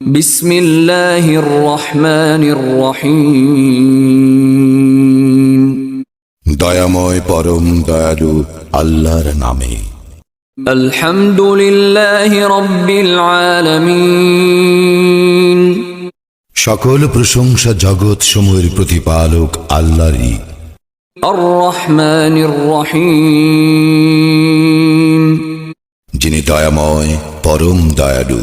বিসমিল্লাহির রহমানির রহিম। দয়াময় পরম দয়ালু আল্লাহর নামে। আলহামদুলিল্লাহি সকল প্রশংসা জগৎ সময়ের প্রতিপালক আল্লাহরি যিনি দয়াময় পরম দয়ালু।